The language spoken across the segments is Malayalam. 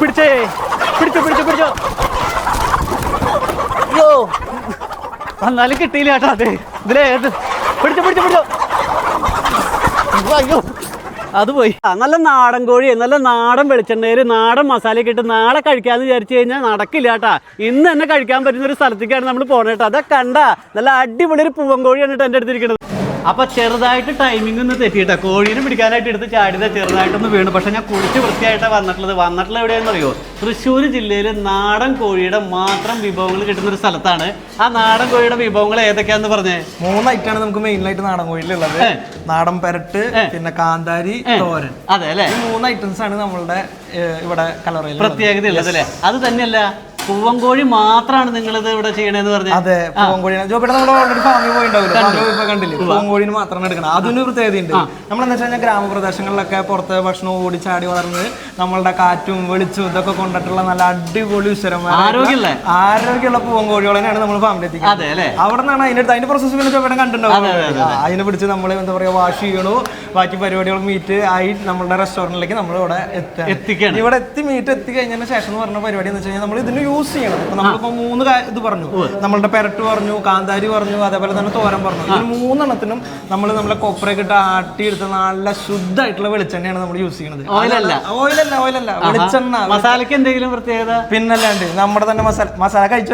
പിടിച്ചേ. പിടിച്ചു പിടിച്ചു പിടിച്ചു. അയ്യോ. എന്നാലും കിട്ടിയില്ല ചേട്ടാ അതെ. ഇതിലേ പിടിച്ചു പിടിച്ചു പിടിച്ചു. അയ്യോ അത് പോയി. നല്ല നാടൻ കോഴി നല്ല നാടൻ വെളിച്ചെണ്ണയിൽ നാടൻ മസാലയൊക്കെ ഇട്ട് നാളെ കഴിക്കാന്ന് വിചാരിച്ചു കഴിഞ്ഞാൽ നടക്കില്ല കേട്ടാ. ഇന്ന് തന്നെ കഴിക്കാൻ പറ്റുന്ന ഒരു സ്ഥലത്തേക്കാണ് നമ്മൾ പോണേട്ടോ അതൊക്കെ കണ്ട. നല്ല അടിപൊളി ഒരു പൂവൻ കോഴിയാണ് കേട്ടോ എന്റെ അടുത്തിരിക്കുന്നത് അപ്പൊ ചെറുതായിട്ട് ടൈമിംഗ് ഒന്ന് തെറ്റിയിട്ടാ. കോഴീനെ പിടിക്കാനായിട്ട് എടുത്ത് ചാടിയത് ചെറുതായിട്ടൊന്ന് വീണു. പക്ഷെ ഞാൻ കുളിച്ച് വൃത്തിയായിട്ടാണ് വന്നിട്ടുള്ളത്. വന്നിട്ടുള്ള എവിടെയാണെന്ന് അറിയോ തൃശ്ശൂർ ജില്ലയിൽ നാടൻ കോഴിയുടെ മാത്രം വിഭവങ്ങൾ കിട്ടുന്ന ഒരു സ്ഥലത്താണ്. ആ നാടൻ കോഴിയുടെ വിഭവങ്ങൾ ഏതൊക്കെയാന്ന് പറഞ്ഞേ? മൂന്ന് ഐറ്റാണ് നമുക്ക് മെയിൻ ആയിട്ട് നാടൻ കോഴിയിലുള്ളത് നാടൻ പെരട്ട് പിന്നെ കാന്താരി തോരൻ. അതെ അല്ലേ? ഈ മൂന്ന് ഐറ്റംസ് ആണ് നമ്മളുടെ ഇവിടെ കലറയിൽ പ്രത്യേകത ഉള്ളത് അല്ലേ? അത് തന്നെയല്ല. പൂവൻകോഴി മാത്രമാണ് നിങ്ങൾ നിങ്ങളിത് ഇവിടെ ചെയ്യണേന്ന് പറഞ്ഞത് അതെ പൂവൻകോഴിയാണ്. ജോബിയുടെ നമ്മൾ ഓൾറെഡി ഫാമിൽ പോയിണ്ടാവില്ല കണ്ടില്ലേ? പൂവൻകോഴിന് മാത്രമാണ് എടുക്കണം അതിനൊരു പ്രത്യേകതയുണ്ട്. നമ്മൾ വെച്ച് കഴിഞ്ഞാൽ ഗ്രാമപ്രദേശങ്ങളിലൊക്കെ പുറത്ത് ഭക്ഷണം ചാടി വളർന്ന് നമ്മളുടെ കാറ്റും വെളിച്ചും ഇതൊക്കെ കൊണ്ടിട്ടുള്ള നല്ല അടിപൊളി വിശ്വരമായ ആരോഗ്യമുള്ള. ആരോഗ്യമുള്ള പൂവൻകോഴികളെ നമ്മൾ ഫാമിൽ എത്തിക്കുന്നത്. അതെ അല്ലേ? അവിടെ നിന്നാണ് അതിന്റെ അടുത്ത് അതിന്റെ പ്രോസസ്സ് പിന്നെ ചോദിക്കാൻ കണ്ടിട്ടുണ്ടാവും. അതിനെ പിടിച്ച് നമ്മൾ എന്താ പറയുക വാഷ് ചെയ്യണു. ബാക്കി പരിപാടികൾ മീറ്റ് ആയി നമ്മളുടെ റെസ്റ്റോറന്റിലേക്ക് നമ്മൾ ഇവിടെ എത്തുക എത്തിക്കാണ്. ഇവിടെ എത്തി മീറ്റ് എത്തി കഴിഞ്ഞതിന് ശേഷം എന്ന് പറഞ്ഞ പരിപാടി എന്ന് വെച്ച് കഴിഞ്ഞാൽ നമ്മൾ ഇതിന് യൂസ് ചെയ്യണം. ഇപ്പൊ നമ്മളിപ്പോ മൂന്ന് കാ- ഇത് പറഞ്ഞു. നമ്മളുടെ പെരട്ട് പറഞ്ഞു കാന്താരി പറഞ്ഞു അതേപോലെ തന്നെ തോരൻ പറഞ്ഞു. ഇതിന് മൂന്നെണ്ണത്തിനും നമ്മൾ നമ്മളെ കൊപ്രയൊക്കെ ഇട്ട് ആട്ടിയെടുത്ത നല്ല ശുദ്ധമായിട്ടുള്ള വെളിച്ചെണ്ണയാണ് നമ്മൾ യൂസ് ചെയ്യുന്നത് ഓയിലല്ല ഓയിലല്ല ഓയിലല്ല വെളിച്ചെണ്ണ മസാലയ്ക്ക് എന്തെങ്കിലും പ്രത്യേകത? പിന്നല്ലാണ്ട് നമ്മുടെ തന്നെ മസാല മസാല കഴിച്ചു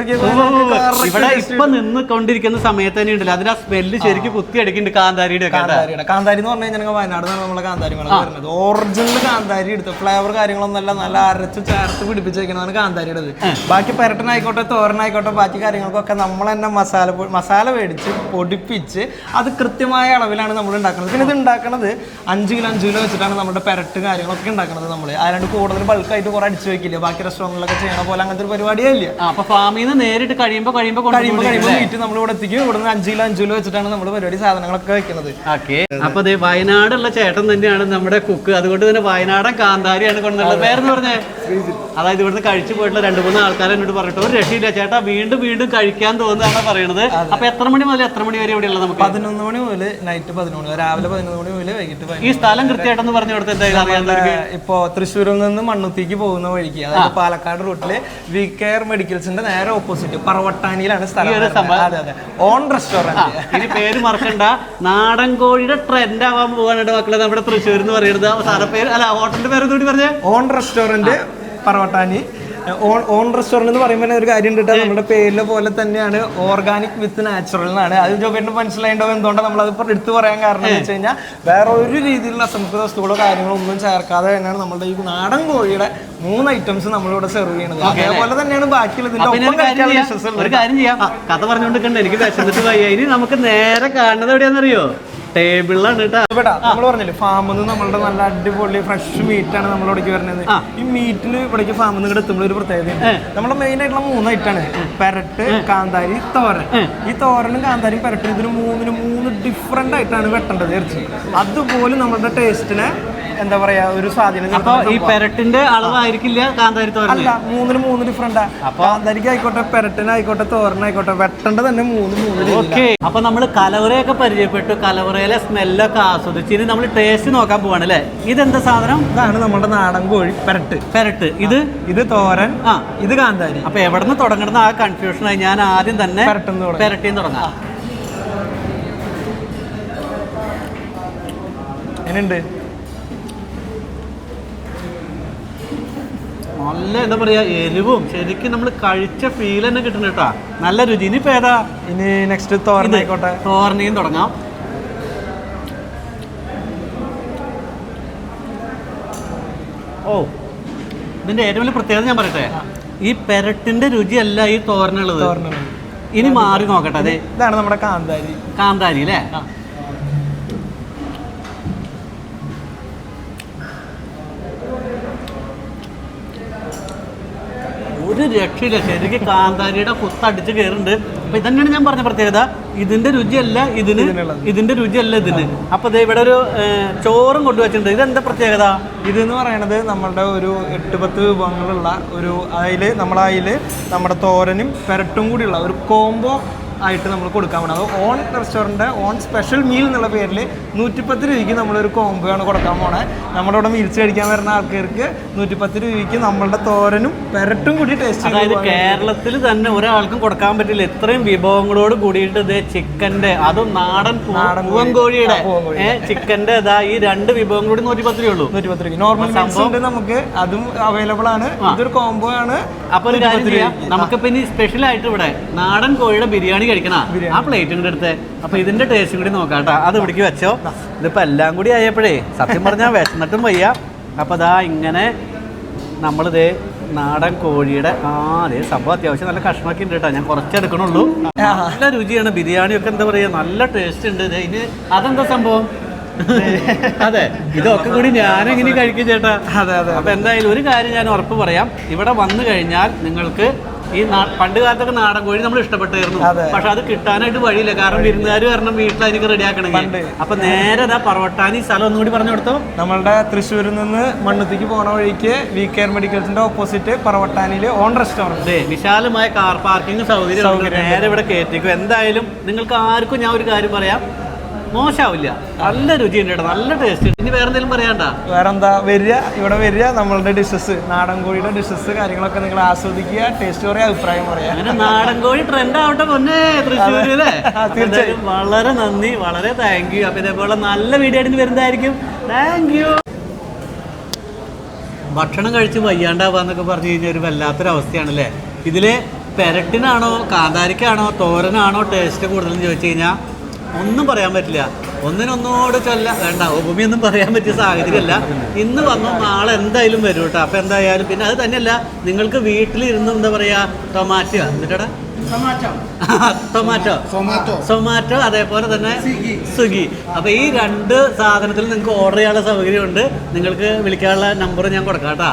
ഇവിടെ ഇപ്പൊ നിന്ന് കൊണ്ടിരിക്കുന്ന സമയത്ത് തന്നെ ഉണ്ടല്ലോ. അതിന്റെ ആ. സ്മെല്ല് ശരിക്കും കുത്തി അടിക്കുന്നുണ്ട് കാന്താരിയുടെ ഒക്കെ കേട്ടോ. കാന്താരിയുടെ. കാന്താരി എന്ന് പറഞ്ഞു കഴിഞ്ഞാൽ വയനാട് നമ്മളെ കാന്താരി മണം വരുന്നത്. ഒറിജിനൽ കാന്താരി എടുത്ത് ഫ്ലേവർ കാര്യങ്ങളൊന്നും അല്ല നല്ല അരച്ച് ചേർത്ത് പിടിപ്പിച്ചേക്കുന്നതാണ് കാന്താരിയുടേത്. ബാക്കി പെരട്ടനായിക്കോട്ടെ തോരനായിക്കോട്ടെ ബാക്കി കാര്യങ്ങൾക്കൊക്കെ നമ്മൾ തന്നെ മസാല പൊ- മസാല മേടിച്ച് പൊടിപ്പിച്ച് അത് കൃത്യമായ അളവിലാണ് നമ്മൾ ഉണ്ടാക്കുന്നത്. പിന്നെ ഇത് ഉണ്ടാക്കുന്നത് അഞ്ച് കിലോ അഞ്ച് കിലോ വെച്ചിട്ടാണ് നമ്മുടെ പെരട്ട് കാര്യങ്ങളൊക്കെ ഉണ്ടാക്കുന്നത് നമ്മൾ അല്ലാണ്ട് കൂടുതൽ ബൾക്കായിട്ട് കുറെ അടിച്ചു വെക്കില്ല? ബാക്കി റെസ്റ്റോറന്റിലൊക്കെ ചെയ്യണ പോലെ അങ്ങനത്തെ ഒരു പരിപാടിയേ ഇല്ല ആ, അപ്പൊ ഫാമിൽ നിന്ന് നേരിട്ട് കഴിയുമ്പോൾ കഴിയുമ്പോൾ കഴിയുമ്പോൾ കഴിയുമ്പോൾ വീട്ടിൽ നമ്മൾ ഇവിടെ എത്തിക്കും. ഇവിടെ നിന്ന് അഞ്ച് കിലോ അഞ്ച് കിലോ വെച്ചിട്ടാണ് നമ്മൾ പരിപാടി സാധനങ്ങളൊക്കെ വെക്കുന്നത്. ഓക്കെ. അപ്പൊ ദേ വയനാടുള്ള ചേട്ടൻ തന്നെയാണ് നമ്മുടെ കുക്ക് അതുകൊണ്ട് തന്നെ വയനാടൻ കാന്താരിയാണ് കൊണ്ടുള്ളത് പേരെന്ന് പറഞ്ഞേ? അതായത് ഇവിടുന്ന് കഴിച്ചു പോയിട്ടുള്ള രണ്ട് മൂന്ന് ആൾക്കാർ എന്നോട് പറഞ്ഞിട്ട് ഒരു രക്ഷയില്ല ചേട്ടാ വീണ്ടും വീണ്ടും കഴിക്കാൻ തോന്നുന്നതാണ് പറയണത്. അപ്പൊ എത്ര മണി മുതൽ എത്ര മണി വരെ ഇവിടെ ഉള്ളത് നമുക്ക്? പതിനൊന്ന് മണി മുതൽ നൈറ്റ് പതിനൊന്ന് മണി രാവിലെ പതിനൊന്ന് മണി മുതൽ വൈകിട്ട് ഈ സ്ഥലം കൃത്യമായിട്ടൊന്ന് പറഞ്ഞു കൊടുത്ത് എന്തായാലും അറിയാവുന്നവർക്ക് ഇപ്പോ തൃശ്ശൂരിൽ നിന്ന് മണ്ണുത്തിക്ക് പോകുന്ന വഴിക്ക് അതായത് പാലക്കാട് റൂട്ടിൽ വി കെയർ മെഡിക്കൽസിന്റെ നേരെ ഓപ്പോസിറ്റ് പറവട്ടാനിയിലാണ് സ്ഥലം വരുന്നത്. അതെ അതെ. ഓൺ റെസ്റ്റോറന്റ് ഇനി പേര് മറക്കണ്ട. നാടൻ കോഴിയുടെ ട്രെൻഡ് ആവാൻ പോകാനുണ്ട് മക്കളെ നമ്മുടെ തൃശ്ശൂർ എന്ന് പറയുന്നത്. സാറ പേര് അല്ല ഹോട്ടലിന്റെ പേര് കൂടി പറഞ്ഞേ. Own restaurant Paravattani. Own own restaurant എന്ന് പറയുമ്പോൾ ഒരു കാര്യം ഉണ്ട് കേട്ടോ. നമ്മുടെ പേരിലെ പോലെ തന്നെയാണ് ഓർഗാനിക് വിത്ത് നാച്ചുറൽ എന്നാണ്. അത് ജോബേട്ടിന് മനസ്സിലായിട്ടോ എന്തുകൊണ്ടാണ് നമ്മൾ അത് എടുത്തു പറയാൻ കാരണം എന്ന് വെച്ച് കഴിഞ്ഞാൽ വേറെ ഒരു രീതിയിലുള്ള അസംസ്കൃത വസ്തുക്കളോ കാര്യങ്ങളോ ഒന്നും ചേർക്കാതെ തന്നെയാണ് നമ്മുടെ ഈ നാടൻ കോഴിയുടെ മൂന്ന് ഐറ്റംസ് നമ്മളിവിടെ സെർവ് ചെയ്യുന്നത്. അതേപോലെ തന്നെയാണ് ബാക്കിയുള്ള ഇതിന്റെ. ഒരു കാര്യം ചെയ്യാം. കഥ പറഞ്ഞുകൊണ്ടിരിക്കണ്ട എനിക്ക് വിശന്നിട്ട് വയ്യ. ഇനി നമുക്ക് നേരെ കാണുന്നത് എവിടെയാണെന്നറിയോ? ടേബിളിലാണ് കേട്ടോ നമ്മൾ പറഞ്ഞില്ലേ ഫാമിൽ നിന്ന് നമ്മളുടെ നല്ല അടിപൊളി ഫ്രഷ് മീറ്റ് ആണ് നമ്മളിവിടേക്ക് വരുന്നത്. ഈ മീറ്റിൽ ഇവിടേക്ക് ഫാമിൽ നിന്ന് എത്തുമ്പോൾ ഒരു പ്രത്യേകത നമ്മുടെ മെയിൻ ആയിട്ടുള്ള മൂന്ന് ഐറ്റാണ് പെരട്ട് കാന്താരി തോരൻ. ഈ തോരനും കാന്താരിയും പെരട്ടും ഇതിന് മൂന്നിന് മൂന്ന് ഡിഫറെന്റ് ആയിട്ടാണ് വെട്ടേണ്ടത് ഇറച്ചി അതുപോലെ നമ്മുടെ ടേസ്റ്റിനെ എന്താ പറയാ ഒരു സ്വാധീനം അപ്പൊ ഈ പെരട്ടിന്റെ അളവായിരിക്കില്ല കാന്താരി തോരൻ അല്ല മൂന്നിന് മൂന്ന് ഡിഫറെന്റ് കാന്താരിക്ക് ആയിക്കോട്ടെ പെരട്ടിനായിക്കോട്ടെ തോരനായിക്കോട്ടെ വെട്ടണ്ട തന്നെ മൂന്ന് മൂന്ന്. ഓക്കെ. അപ്പൊ നമ്മൾ കലവറയൊക്കെ പരിചയപ്പെട്ടു. കലവറയിലെ സ്മെല്ലൊക്കെ ആസ്വദിച്ച്. ഇനി നമ്മൾ ടേസ്റ്റ് നോക്കാൻ പോവാണ് അല്ലേ? ഇതെന്താ സാധനം? ഇതാണ് നമ്മുടെ നാടൻ കോഴി പെരട്ട്. പെരട്ട്. ഇത്? ഇത് തോരൻ ആ. ഇത് കാന്താരി. അപ്പൊ എവിടെ നിന്ന് തുടങ്ങണം ആ കൺഫ്യൂഷനായി ഞാൻ ആദ്യം തന്നെ പെരട്ടിന്ന് തുടങ്ങാം. പെരട്ടിന്ന് നല്ല എന്താ പറയാ എരിവും ശരിക്കും നമ്മൾ കഴിച്ച ഫീൽ തന്നെ കിട്ടുന്നു കേട്ടാ. നല്ല രുചി. ഇനി ഏതാ? ഇനി നെക്സ്റ്റ് ആയിക്കോട്ടെ. തോരനെയും തുടങ്ങാം. ഓ ഇതിന്റെ ഏറ്റവും വലിയ പ്രത്യേകത ഞാൻ പറയട്ടെ. ഈ പെരട്ടിന്റെ രുചിയല്ല ഈ തോരണുള്ളത് തോരനുള്ളത്. ഇനി മാറി നോക്കട്ടെ അതെ. ഇതാണ് നമ്മുടെ കാന്താരി. കാന്താരി അല്ലേ? ഒരു രക്ഷയില്ല. ശരിക്കും കാന്താരിയുടെ കുത്തടിച്ച് കയറുന്നുണ്ട്. അപ്പൊ ഇതന്നെയാണ് ഞാൻ പറഞ്ഞ പ്രത്യേകത. ഇതിന്റെ രുചിയല്ല ഇതിന്. ഇതിന്റെ രുചിയല്ല ഇതിന്. അപ്പൊ ഇവിടെ ഒരു ചോറും കൊണ്ടുവച്ചിട്ടുണ്ട്. ഇതെന്താ പ്രത്യേകത? ഇത് എന്ന് പറയണത് നമ്മളുടെ ഒരു എട്ട് പത്ത് വിഭവങ്ങളുള്ള ഒരു അതിൽ നമ്മളതിൽ നമ്മുടെ തോരനും പെരട്ടും കൂടിയുള്ള ഒരു കോംബോ ആയിട്ട് നമ്മൾ കൊടുക്കാൻ പോകണം അത് own restaurant own special meal എന്നുള്ള പേരിൽ നൂറ്റിപ്പത്ത് രൂപയ്ക്ക് നമ്മളൊരു കോംബോ ആണ് കൊടുക്കാൻ പോണേ. നമ്മുടെ ഇവിടെ മീൽസ് കഴിക്കാൻ വരുന്ന ആൾക്കാർക്ക് നൂറ്റിപ്പത്ത് രൂപയ്ക്ക് നമ്മളുടെ തോരനും പെരട്ടും കൂടി ടേസ്റ്റ് അതായത് കേരളത്തിൽ തന്നെ ഒരാൾക്കും കൊടുക്കാൻ പറ്റില്ല. ഇത്രയും വിഭവങ്ങളോട് കൂടിയിട്ട് ഇത് ചിക്കന്റെ അതും നാടൻ. പൂവൻകോഴിയുടെ. ഏ, ഇതാ ഈ രണ്ട് വിഭവം കൂടി നൂറ്റിപ്പത്ത് രൂപ ഉള്ളൂ. നൂറ്റിപ്പത്ത് രൂപ നോർമൽ സംഭവം നമുക്ക്. അതും അവൈലബിൾ ആണ്. ഇതൊരു കോംബോ ആണ് അപ്പൊ ഒരു കാര്യം ചെയ്യാം. നമുക്കിപ്പോ ഇനി സ്പെഷ്യൽ ആയിട്ട് ഇവിടെ നാടൻ കോഴിയുടെ ബിരിയാണി കഴിക്കണ ആ പ്ലേറ്റും കൂടി എടുത്ത് അപ്പൊ ഇതിന്റെ ടേസ്റ്റും കൂടി നോക്കാം കേട്ടോ. അത് ഇവിടേക്ക് വെച്ചോ. ഇതിപ്പോ എല്ലാം കൂടി ആയപ്പോഴേ സത്യം പറഞ്ഞാൽ വിശന്നിട്ടും വയ്യ. അപ്പൊ ദാ ഇങ്ങനെ നമ്മളിത് നാടൻ കോഴിയുടെ ആ അതെ സംഭവം അത്യാവശ്യം നല്ല കഷ്ണമൊക്കെ ഉണ്ട് കേട്ടോ. ഞാൻ കുറച്ചെടുക്കണുള്ളൂ നല്ല രുചിയാണ്. ബിരിയാണി ഒക്കെ എന്താ പറയാ നല്ല ടേസ്റ്റ് ഉണ്ട്. ഇതിന് അതെന്താ സംഭവം? അതെ ഇതൊക്കെ കൂടി ഞാൻ എങ്ങനെ കഴിക്കും ചേട്ടാ അതെ അതെ. അപ്പൊ എന്തായാലും ഒരു കാര്യം ഞാൻ ഉറപ്പ് പറയാം. ഇവിടെ വന്നു കഴിഞ്ഞാൽ നിങ്ങൾക്ക് ഈ പണ്ട് കാലത്തൊക്കെ നാടൻ കോഴി നമ്മൾ ഇഷ്ടപ്പെട്ടായിരുന്നു. പക്ഷെ അത് കിട്ടാനായിട്ട് വഴിയില്ല. കാരണം വിരുന്നുകാർ കാരണം വീട്ടിലായിരിക്കും റെഡി ആക്കണമെങ്കിൽ അപ്പൊ നേരെ അതാ പറവട്ടാനി സ്ഥലം ഒന്നുകൂടി പറഞ്ഞു കൊടുത്തോ. നമ്മളുടെ തൃശ്ശൂരിൽ നിന്ന് മണ്ണുത്തിക്ക് പോണ വഴിക്ക് വി കെയർ മെഡിക്കൽസിന്റെ ഓപ്പോസിറ്റ് പറവട്ടാനിയിൽ ഓൺ റെസ്റ്റോറന്റ് വിശാലമായ കാർ പാർക്കിംഗ് സൗകര്യം. നേരെ ഇവിടെ കയറ്റിക്കും എന്തായാലും നിങ്ങൾക്ക് ആർക്കും ഞാൻ ഒരു കാര്യം പറയാം. മോശമാവില്ല നല്ല രുചിയുണ്ട് കേട്ടോ നല്ല ടേസ്റ്റ് ഇനി വേറെ എന്തെങ്കിലും പറയാണ്ടാ വേറെ എന്താ വരിക. ഇവിടെ വരിക. നമ്മളുടെ ഡിഷസ് നാടൻ കോഴിയുടെ ഡിഷസ് കാര്യങ്ങളൊക്കെ നിങ്ങൾ ആസ്വദിക്കുക. ടേസ്റ്റ് പറയാ അഭിപ്രായം പറയാം അങ്ങനെ നാടൻ കോഴി ട്രെൻഡ് ആവട്ടെ പൊന്നെ. തൃശ്ശൂർ അല്ലേ ആ, വളരെ നന്ദി. വളരെ താങ്ക് യു അപ്പൊ ഇതേപോലെ നല്ല വീഡിയോ ആയിട്ട് വരുന്നതായിരിക്കും. താങ്ക് യു ഭക്ഷണം കഴിച്ച് വയ്യാണ്ടാവാന്നൊക്കെ പറഞ്ഞു കഴിഞ്ഞാൽ ഒരു വല്ലാത്തൊരു അവസ്ഥയാണല്ലേ ഇതിൽ പെരട്ടിനാണോ കാന്താരിക്കാണോ തോരനാണോ ടേസ്റ്റ് കൂടുതലെന്ന് ചോദിച്ചു കഴിഞ്ഞാൽ ഒന്നും പറയാൻ പറ്റില്ല. ഒന്നിനൊന്നോട് ചൊല്ല വേണ്ട ഒന്നും പറയാൻ പറ്റിയ സാഹചര്യമല്ല. ഇന്ന് വന്നു നാളെ എന്തായാലും വരും കേട്ടോ. അപ്പം എന്തായാലും പിന്നെ അത് തന്നെയല്ല നിങ്ങൾക്ക് വീട്ടിലിരുന്ന് എന്താ പറയാ ടൊമാറ്റോ. എന്നിട്ടാ ടൊമാറ്റോ. സൊമാറ്റോ. അതേപോലെ തന്നെ സ്വിഗ്ഗി. അപ്പൊ ഈ രണ്ട് സാധനത്തിൽ നിങ്ങൾക്ക് ഓർഡർ ചെയ്യാനുള്ള സൗകര്യമുണ്ട്. നിങ്ങൾക്ക് വിളിക്കാനുള്ള നമ്പർ ഞാൻ കൊടുക്കാം കേട്ടോ.